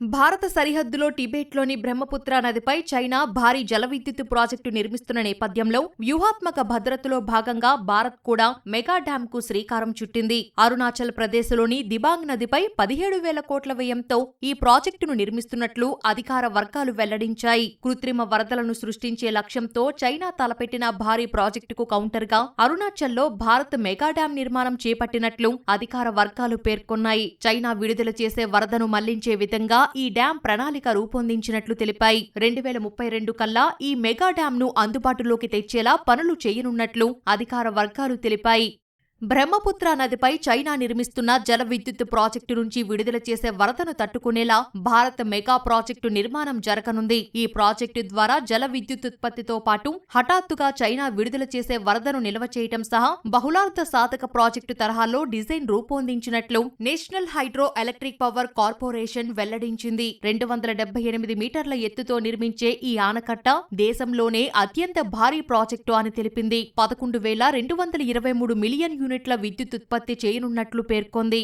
భారత సరిహద్దులో టిబెట్లోని బ్రహ్మపుత్ర నదిపై చైనా భారీ జల విద్యుత్ ప్రాజెక్టు నిర్మిస్తున్న నేపథ్యంలో వ్యూహాత్మక భద్రతలో భాగంగా భారత్ కూడా మెగా డ్యాం కు శ్రీకారం చుట్టింది. అరుణాచల్ ప్రదేశ్లోని దిబాంగ్ నదిపై పదిహేడు వేల కోట్ల వ్యయంతో ఈ ప్రాజెక్టును నిర్మిస్తున్నట్లు అధికార వర్గాలు వెల్లడించాయి. కృత్రిమ వరదలను సృష్టించే లక్ష్యంతో చైనా తలపెట్టిన భారీ ప్రాజెక్టుకు కౌంటర్గా అరుణాచల్లో భారత్ మెగా డ్యాం నిర్మాణం చేపట్టినట్లు అధికార వర్గాలు పేర్కొన్నాయి. చైనా విడుదల చేసే వరదను మళ్ళించే విధంగా ఈ డ్యాం ప్రణాళిక రూపొందించినట్లు తెలిపాయి. రెండు వేల ముప్పై రెండు కల్లా ఈ మెగా డ్యాంను అందుబాటులోకి తెచ్చేలా పనులు చేయనున్నట్లు అధికార వర్గాలు తెలిపాయి. బ్రహ్మపుత్ర నదిపై చైనా నిర్మిస్తున్న జల విద్యుత్ ప్రాజెక్టు నుంచి విడుదల చేసే వరదను తట్టుకునేలా భారత్ మెగా ప్రాజెక్టు నిర్మాణం జరగనుంది. ఈ ప్రాజెక్టు ద్వారా జల విద్యుత్ ఉత్పత్తితో పాటు హఠాత్తుగా చైనా విడుదల చేసే వరదను నిల్వ చేయటం సహా బహుళార్థ సాధక ప్రాజెక్టు తరహాలో design రూపొందించినట్లు national hydro electric power corporation వెల్లడించింది. రెండు వందల డెబ్బై ఎనిమిది మీటర్ల ఎత్తుతో నిర్మించే ఈ ఆనకట్ట దేశంలోనే అత్యంత భారీ ప్రాజెక్టు అని తెలిపింది. పదకొండు వేల రెండు వందల ఇరవై మూడు మిలియన్ యూనిట్ల విద్యుత్ ఉత్పత్తి చేయనున్నట్లు పేర్కొంది.